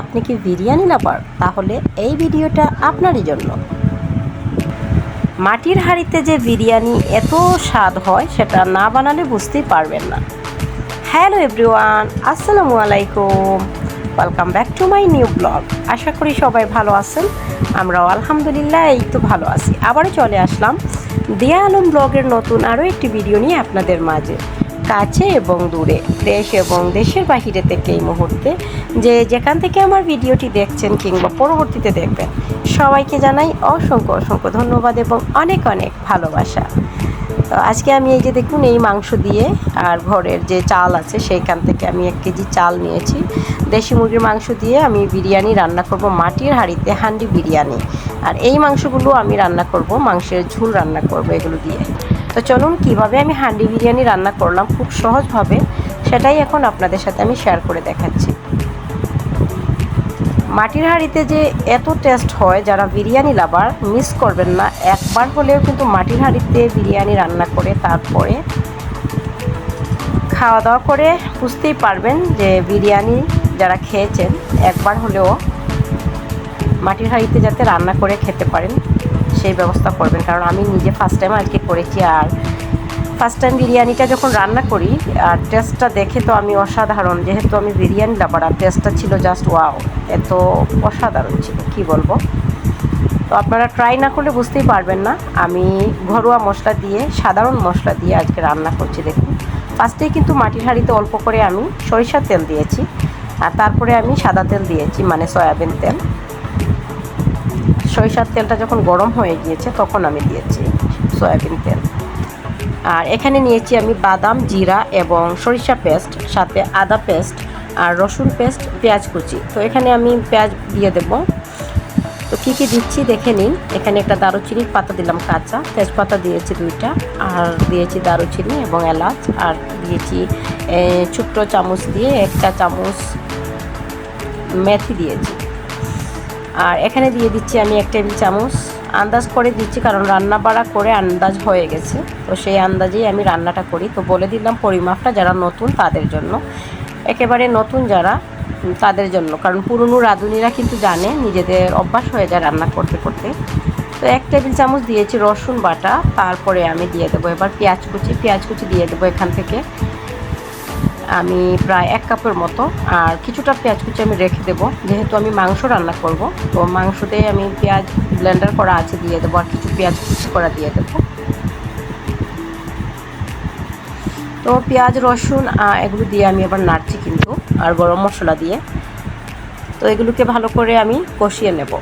আপনি কি বিরিয়ানি লাভার? তাহলে এই ভিডিওটা আপনারই জন্য। মাটির হাঁড়িতে যে বিরিয়ানি এত স্বাদ হয়, সেটা না বানালে বুঝতেই পারবেন না। হ্যালো এভরিওয়ান, আসসালামু আলাইকুম। Welcome back to my new blog আশা করি সবাই ভালো আছেন। আমরাও আলহামদুলিল্লাহ, এই তো ভালো আছি। আবারও চলে আসলাম। দিয়া আলম ব্লগের নতুন আরও একটি ভিডিও নিয়ে আপনাদের মাঝে। কাছে এবং দূরে, দেশ এবং দেশের বাহিরে থেকে এই মুহূর্তে যে যেখান থেকে আমার ভিডিওটি দেখছেন কিংবা পরবর্তীতে দেখবেন, সবাইকে জানাই অসংখ্য অসংখ্য ধন্যবাদ এবং অনেক অনেক ভালোবাসা। তো আজকে আমি এই যে দেখুন, এই মাংস দিয়ে আর ঘরের যে চাল আছে, সেইখান থেকে আমি এক কেজি চাল নিয়েছি। দেশি মুরগির মাংস দিয়ে আমি বিরিয়ানি রান্না করব, মাটির হাঁড়িতে হান্ডি বিরিয়ানি। আর এই মাংসগুলো আমি রান্না করব, মাংসের ঝুল রান্না করব এগুলো দিয়ে। তো চলুন কীভাবে আমি হান্ডি বিরিয়ানি রান্না করলাম খুব সহজভাবে, সেটাই এখন আপনাদের সাথে আমি শেয়ার করে দেখাচ্ছি। মাটির হাঁড়িতে যে এত টেস্ট হয়, যারা বিরিয়ানি লাভার মিস করবেন না। একবার হলেও কিন্তু মাটির হাঁড়িতে বিরিয়ানি রান্না করে তারপরে খাওয়া দাওয়া করে বুঝতেই পারবেন যে বিরিয়ানি যারা খেয়েছেন, একবার হলেও মাটির হাঁড়িতে যাতে রান্না করে খেতে পারেন। সেই ব্যবস্থা করবেন। কারণ আমি নিজে ফার্স্ট টাইম আজকে করেছি আর ফার্স্ট টাইম বিরিয়ানিটা যখন রান্না করি, আর টেস্টটা দেখে তো আমি অসাধারণ। যেহেতু আমি বিরিয়ানি লাভার আর টেস্টটা ছিল জাস্ট ওয়াও এত অসাধারণ ছিল, কি বলব? তো আপনারা ট্রাই না করলে বুঝতেই পারবেন না। আমি ঘরোয়া মশলা দিয়ে, সাধারণ মশলা দিয়ে আজকে রান্না করছি, দেখুন। ফার্স্টেই কিন্তু মাটির হাঁড়িতে অল্প করে আমি সরিষার তেল দিয়েছি, আর তারপরে আমি সাদা তেল দিয়েছি মানে সয়াবিন তেল। সরিষার তেলটা যখন গরম হয়ে গিয়েছে, তখন আমি দিয়েছি সয়াবিন তেল। আর এখানে নিয়েছি আমি বাদাম, জিরা এবং সরিষা পেস্ট, সাথে আদা পেস্ট আর রসুন পেস্ট, পেঁয়াজ কুচি। তো এখানে আমি পেঁয়াজ দিয়ে দেব। তো কী কী দিচ্ছি দেখে নিন। এখানে একটা দারুচিনির পাতা দিলাম কাঁচা। তেজপাতা দিয়েছি দুইটা। আর দিয়েছি দারুচিনি এবং এলাচ। আর দিয়েছি ছোট্ট চামচ দিয়ে একটা চামচ মেথি দিয়েছি। আর এখানে দিয়ে দিচ্ছি আমি এক টেবিল চামচ। আন্দাজ করে দিচ্ছি কারণ রান্না বাড়া করে আন্দাজ হয়ে গেছে। তো সেই আন্দাজেই আমি রান্নাটা করি। তো বলে দিলাম পরিমাপটা যারা নতুন তাদের জন্য। একেবারে নতুন যারা তাদের জন্য। কারণ পুরনো রাঁধুনিরা কিন্তু জানে, নিজেদের অভ্যাস হয়ে যায় রান্না করতে করতে। তো এক টেবিল চামচ দিয়েছি রসুন বাটা। তারপরে আমি দিয়ে দেবো এবার পেঁয়াজ কুচি। পেঁয়াজ কুচি দিয়ে দেবো এখান থেকে। আমি প্রায় এক কাপের মতো, আর কিছুটা পেঁয়াজ কুচি আমি রেখে দেবো। যেহেতু আমি মাংস রান্না করব, তো মাংসতে আমি পেঁয়াজ ব্লেন্ডার করা আছে দিয়ে দেবো, আর কিছু পেঁয়াজ কুচি করা দিয়ে দেবো। তো পেঁয়াজ, রসুন এগুলো দিয়ে আমি আবার নাড়ছি কিন্তু, আর গরম মশলা দিয়ে। তো এগুলোকে ভালো করে আমি কষিয়ে নেব।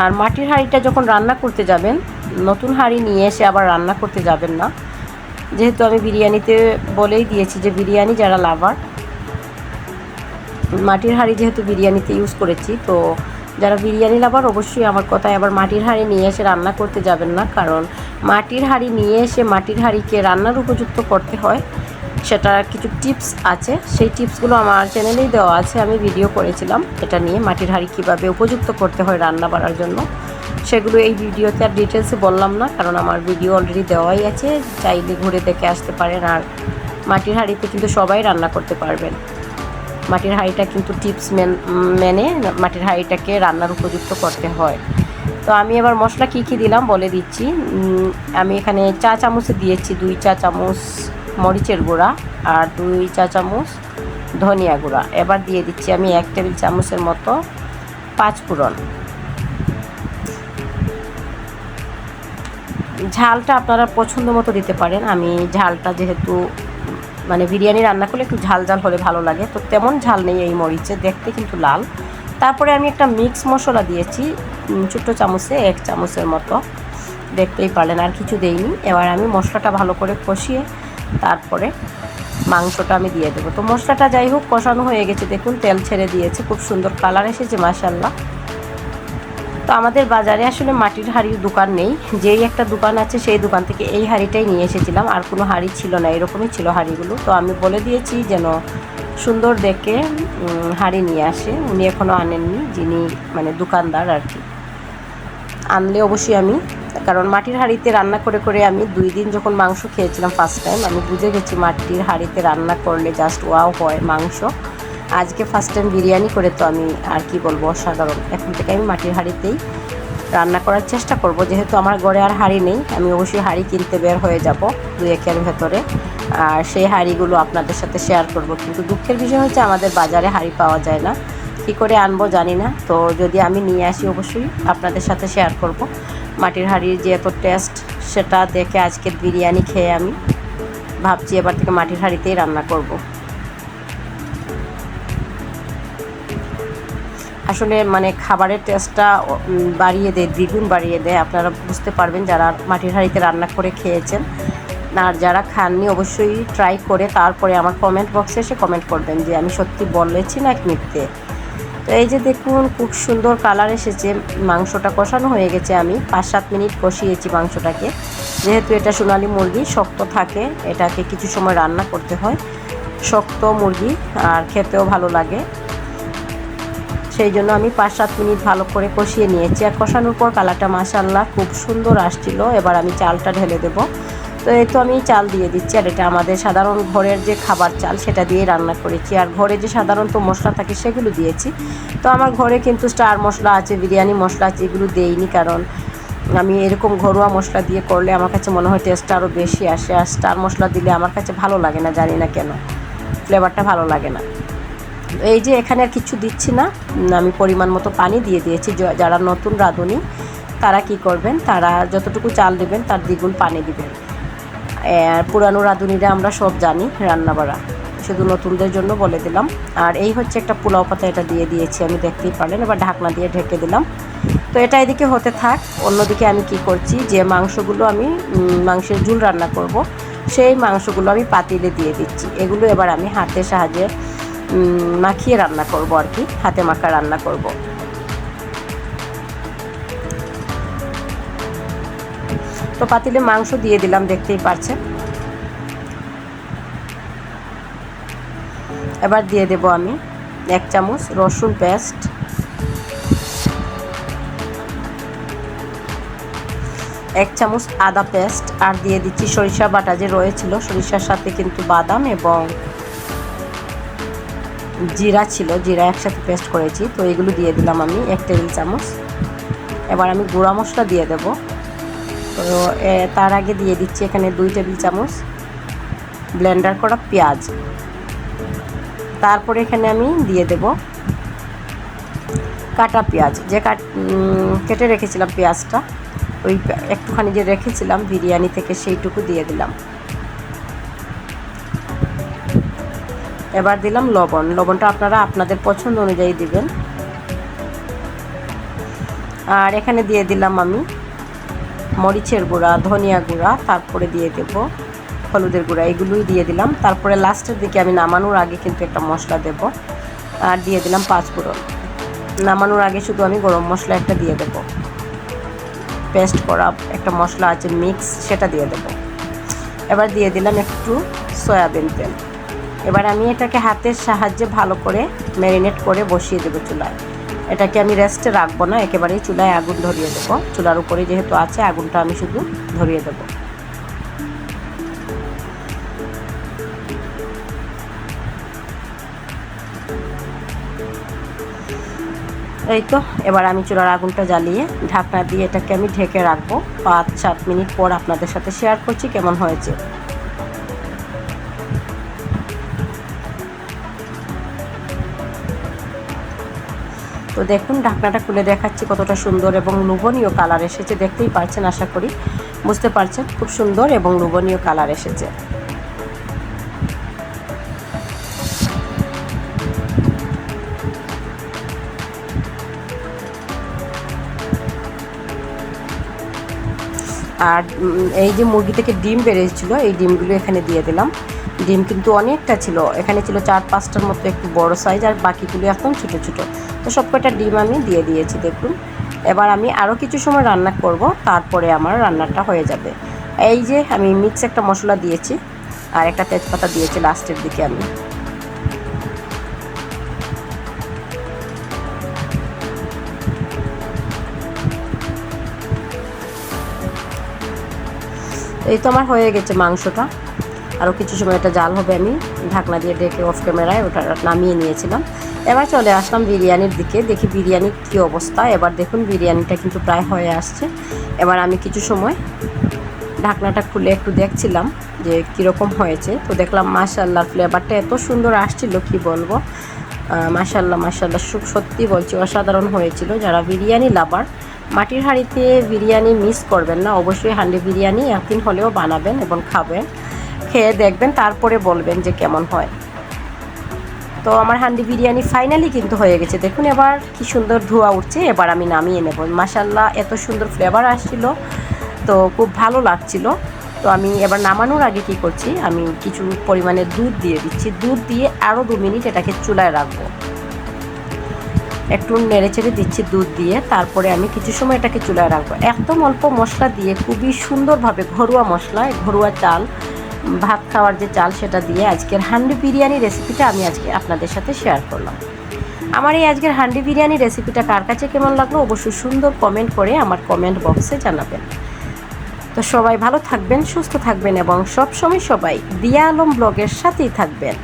আর মাটির হাঁড়িটা যখন রান্না করতে যাবেন, নতুন হাঁড়ি নিয়ে এসে আবার রান্না করতে যাবেন না। যেহেতু আমি বিরিয়ানিতে বলেই দিয়েছি যে বিরিয়ানি যারা লাভার, মাটির হাঁড়ি যেহেতু বিরিয়ানিতে ইউজ করেছি, তো যারা বিরিয়ানি লাভার অবশ্যই আমার কথায় আবার মাটির হাঁড়ি নিয়ে এসে রান্না করতে যাবেন না, কারণ মাটির হাঁড়ি নিয়ে এসে মাটির হাঁড়িকে রান্নার উপযুক্ত করতে হয়, সেটা কিছু টিপস আছে। সেই টিপসগুলো আমার চ্যানেলেই দেওয়া আছে, আমি ভিডিও করেছিলাম। এটা নিয়ে মাটির হাঁড়ি কীভাবে উপযুক্ত করতে হয় রান্না বাড়ার জন্য। সেগুলো এই ভিডিওতে আর ডিটেলসে বললাম না, কারণ আমার ভিডিও অলরেডি দেওয়াই আছে। চাইলে ঘুরে দেখে আসতে পারেন। আর মাটির হাঁড়িতে কিন্তু সবাই রান্না করতে পারবেন। মাটির হাঁড়িটা কিন্তু টিপস মেনে মাটির হাঁড়িটাকে রান্নার উপযুক্ত করতে হয়। তো আমি এবার মশলা কী কী দিলাম বলে দিচ্ছি। আমি এখানে চা চামচে দিয়েছি, দুই চা চামচ মরিচের গুঁড়া আর দুই চা চামচ ধনিয়া গুঁড়া। এবার দিয়ে দিচ্ছি আমি এক টেবিল চামচের মতো পাঁচ ফোড়ন ঝালটা আপনারা পছন্দ মতো দিতে পারেন। আমি ঝালটা যেহেতু মানে বিরিয়ানি রান্না করলে একটু ঝাল ঝাল হলে ভালো লাগে। তো তেমন ঝাল নেই এই মরিচে, দেখতে কিন্তু লাল। তারপরে আমি একটা মিক্স মশলা দিয়েছি ছোট্ট চামচে, এক চামচের মতো। দেখতেই পারলেন, আর কিছু দেইনি। এবার আমি মশলাটা ভালো করে কষিয়ে তারপরে মাংসটা আমি দিয়ে দেবো। তো মশলাটা যাই হোক, কষানো হয়ে গেছে। দেখুন, তেল ছেড়ে দিয়েছে। খুব সুন্দর কালার এসেছে মাসাল্লাহ তো আমাদের বাজারে আসলে মাটির হাঁড়ির দোকান নেই। যেই একটা দোকান আছে, সেই দোকান থেকে এই হাঁড়িটাই নিয়ে এসেছিলাম। আর কোনো হাঁড়ি ছিল না, এরকমই ছিল হাঁড়িগুলো। তো আমি বলে দিয়েছি যেন সুন্দর দেখে হাঁড়ি নিয়ে আসে। উনি এখনও আনেননি, যিনি মানে দোকানদার আর কি। আনলে অবশ্যই আমি, কারণ মাটির হাঁড়িতে রান্না করে করে আমি দুই দিন যখন মাংস খেয়েছিলাম ফার্স্ট টাইম আমি বুঝে গেছি মাটির হাঁড়িতে রান্না করলে জাস্ট ওয়াও হয় মাংস। আজকে ফার্স্ট টাইম বিরিয়ানি করে তো আমি আর কি বলব, অসাধারণ। এখন থেকে আমি মাটির হাঁড়িতেই রান্না করার চেষ্টা করব। যেহেতু আমার ঘরে আর হাঁড়ি নেই, আমি অবশ্যই হাঁড়ি কিনতে বের হয়ে যাব দুই একের ভেতরে। আর সেই হাঁড়িগুলো আপনাদের সাথে শেয়ার করব। কিন্তু দুঃখের বিষয় হচ্ছে আমাদের বাজারে হাঁড়ি পাওয়া যায় না। কী করে আনব জানি না। তো যদি আমি নিয়ে আসি অবশ্যই আপনাদের সাথে শেয়ার করব। মাটির হাঁড়ির যে এত টেস্ট সেটা দেখে আজকের বিরিয়ানি খেয়ে আমি ভাবছি এবার থেকে মাটির হাঁড়িতেই রান্না করব। আসলে মানে খাবারের টেস্টটা বাড়িয়ে দেয়, দ্বিগুণ বাড়িয়ে দেয়। আপনারা বুঝতে পারবেন যারা মাটির হাঁড়িতে রান্না করে খেয়েছেন। আর যারা খাননি অবশ্যই ট্রাই করে তারপরে আমার কমেন্ট বক্সে এসে কমেন্ট করবেন যে আমি সত্যি বলেছি না মিথ্যে। তো এই যে দেখুন, খুব সুন্দর কালার এসেছে। মাংসটা কষানো হয়ে গেছে আমি। পাঁচ সাত মিনিট কষিয়েছি মাংসটাকে। যেহেতু এটা সোনালি মুরগি, শক্ত থাকে, এটাকে কিছু সময় রান্না করতে হয়। শক্ত মুরগি, আর খেতেও ভালো লাগে। সেই জন্য আমি পাঁচ সাত মিনিট ভালো করে কষিয়ে নিয়েছি। আর কষানোর পর কালারটা মাসাল্লাহ খুব সুন্দর আসছিল। এবার আমি চালটা ঢেলে দেবো। তো এই তো আমি চাল দিয়ে দিচ্ছি। আর এটা আমাদের সাধারণ ঘরের যে খাবার চাল, সেটা দিয়ে রান্না করেছি। আর ঘরে যে সাধারণত মশলা থাকে, সেগুলো দিয়েছি। তো আমার ঘরে কিন্তু স্টার মশলা আছে, বিরিয়ানি মশলা আছে, এগুলো দেইনি। কারণ আমি এরকম ঘরোয়া মশলা দিয়ে করলে আমার কাছে মনে হয় টেস্টটা আরও বেশি আসে। আর স্টার মশলা দিলে আমার কাছে ভালো লাগে না, জানি না কেন। ফ্লেভারটা ভালো লাগে না। এই যে এখানে আর কিছু দিচ্ছি না। আমি পরিমাণ মতো পানি দিয়ে দিয়েছি। যারা নতুন রাঁধুনি, তারা কি করবেন? তারা যতটুকু চাল দেবেন, তার দ্বিগুণ পানি দিবেন। আর পুরানো রাঁধুনিরা আমরা সব জানি রান্না বাড়া শুধু নতুনদের জন্য বলে দিলাম। আর এই হচ্ছে একটা পোলাও পাতা এটা দিয়ে দিয়েছি আমি, দেখতেই পারলেন। এবার ঢাকনা দিয়ে ঢেকে দিলাম। তো এটা এদিকে হতে থাক। অন্যদিকে আমি কি করছি, যে মাংসগুলো আমি মাংসের ঝুল রান্না করব, সেই মাংসগুলো আমি পাতিলে দিয়ে দিচ্ছি। এগুলো এবার আমি হাতের সাহায্যে মাখিয়ে রান্না করব আর কি, হাতে মাখা রান্না করব। তো পাতিলে মাংস দিয়ে দিলাম, দেখতেই পারছেন। এবার দিয়ে দেব আমি এক চামচ রসুন পেস্ট। এক চামচ আদা পেস্ট, আর দিয়ে দিচ্ছি সরিষা বাটা যে রয়েছিল, সরিষার সাথে কিন্তু বাদাম এবং জিরা ছিল, জিরা একসাথে পেস্ট করেছি। তো এগুলো দিয়ে দিলাম আমি এক টেবিল চামচ। এবার আমি গুঁড়া মশলা দিয়ে দেব। তো তার আগে দিয়ে দিচ্ছি এখানে দুই টেবিল চামচ ব্লেন্ডার করা পেঁয়াজ। তারপরে এখানে আমি দিয়ে দেব কাটা পেঁয়াজ। যে কাট কেটে রেখেছিলাম পেঁয়াজটা, ওই একটুখানি যে রেখেছিলাম বিরিয়ানি থেকে সেইটুকু দিয়ে দিলাম। এবার দিলাম লবণ। লবণটা আপনারা আপনাদের পছন্দ অনুযায়ী দিবেন। আর এখানে দিয়ে দিলাম আমি মরিচের গুঁড়া, ধনিয়া গুঁড়া, তারপরে দিয়ে দেব হলুদের গুঁড়া, এগুলোই দিয়ে দিলাম। তারপরে লাস্টের দিকে আমি নামানোর আগে কিন্তু একটা মশলা দেব। আর দিয়ে দিলাম পাঁচফোড়ন নামানোর আগে শুধু আমি গরম মশলা একটা দিয়ে দেব। পেস্ট করা একটা মশলা আছে মিক্স, সেটা দিয়ে দেব। এবার দিয়ে দিলাম একটু সয়াবিন তেল। এবার আমি এটাকে হাতের সাহায্যে ভালো করে ম্যারিনেট করে বসিয়ে দেবো চুলায়। এটাকে আমি রেস্টে রাখব না, একেবারেই চুলায় আগুন ধরিয়ে দেবো। চুলার উপরে যেহেতু আছে, আগুনটা আমি শুধু ধরিয়ে দেবো। এই তো, এবার আমি চুলার আগুনটা জ্বালিয়ে ঢাকনা দিয়ে এটাকে আমি ঢেকে রাখব। পাঁচ সাত মিনিট পর আপনাদের সাথে শেয়ার করছি কেমন হয়েছে। তো দেখুন, ঢাকনাটা খুলে দেখাচ্ছি কতটা সুন্দর এবং লোভনীয় কালার এসেছে। দেখতেই পারছেন আশা করি বুঝতে পারছেন, খুব সুন্দর এবং লোভনীয় কালার এসেছে। আর এই যে মুরগি থেকে ডিম বেরিয়েছিল, এই ডিমগুলো এখানে দিয়ে দিলাম। ডিম কিন্তু অনেকটা ছিল। এখানে ছিল চার পাঁচটার মতো একটু বড় সাইজ আর বাকিগুলি একদম ছোট ছোট। তো সব কটা ডিম আমি দিয়ে দিয়েছি, দেখুন। এবার আমি আরও কিছু সময় রান্না করব, তারপরে আমার রান্নাটা হয়ে যাবে। এই যে আমি মিক্স একটা মশলা দিয়েছি আর একটা তেজপাতা দিয়েছি লাস্টের দিকে আমি। এই তো আমার হয়ে গেছে মাংসটা। আরও কিছু সময় এটা জাল হবে আমি ঢাকনা দিয়ে ডেকে অফ ক্যামেরায় ওটা নামিয়ে নিয়েছিলাম। এবার চলে আসলাম বিরিয়ানির দিকে, দেখি বিরিয়ানির কী অবস্থা। এবার দেখুন বিরিয়ানিটা কিন্তু প্রায় হয়ে আসছে। এবার আমি কিছু সময় ঢাকনাটা খুলে একটু দেখছিলাম যে কীরকম হয়েছে। তো দেখলাম মাশাল্লাহ ফ্লেভারটা এত সুন্দর আসছিল, কি বলব? মাশাল্লাহ সুখ সত্যি বলছি, অসাধারণ হয়েছিল। যারা বিরিয়ানি লাভার, মাটির হাঁড়িতে বিরিয়ানি মিস করবেন না। অবশ্যই হান্ডি বিরিয়ানি একদিন হলেও বানাবেন এবং খাবেন। খেয়ে দেখবেন, তারপরে বলবেন যে কেমন হয়। তো আমার হান্ডি বিরিয়ানি ফাইনালি কিন্তু হয়ে গেছে। দেখুন এবার কি সুন্দর ধোয়া উঠছে, এবার আমি নামিয়ে নেব। মাসাল্লাহ এত সুন্দর ফ্লেভার আসছিল, তো খুব ভালো লাগছিল। তো আমি এবার নামানোর আগে কি করছি, আমি কিছু পরিমাণে দুধ দিয়ে দিচ্ছি। দুধ দিয়ে আরও দু মিনিট এটাকে চুলায় রাখব। একটু নেড়ে চেড়ে দিচ্ছি দুধ দিয়ে, তারপরে আমি কিছু সময় এটাকে চুলায় রাখব। একদম অল্প মশলা দিয়ে খুবই সুন্দরভাবে ঘরোয়া মশলা ঘরোয়া চাল ভাত খাওয়ার যে চাল সেটা দিয়ে আজকের হান্ডি বিরিয়ানি রেসিপিটা আমি আজকে আপনাদের সাথে শেয়ার করলাম। আমার এই আজকের হান্ডি বিরিয়ানি রেসিপিটা কার কাছে কেমন লাগল অবশ্যই সুন্দর কমেন্ট করে আমার কমেন্ট বক্সে জানাবেন। তো সবাই ভালো থাকবেন, সুস্থ থাকবেন এবং সবসময় সবাই দিয়া আলম ব্লগের সাথেই থাকবেন।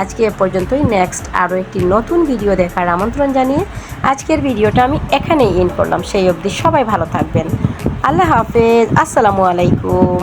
আজকে এ পর্যন্তই। নেক্সট আরও একটি নতুন ভিডিও দেখার আমন্ত্রণ জানিয়ে আজকের ভিডিওটা আমি এখানেই এন্ড করলাম। সেই অবধি সবাই ভালো থাকবেন। আল্লাহ হাফেজ। আসসালামু আলাইকুম।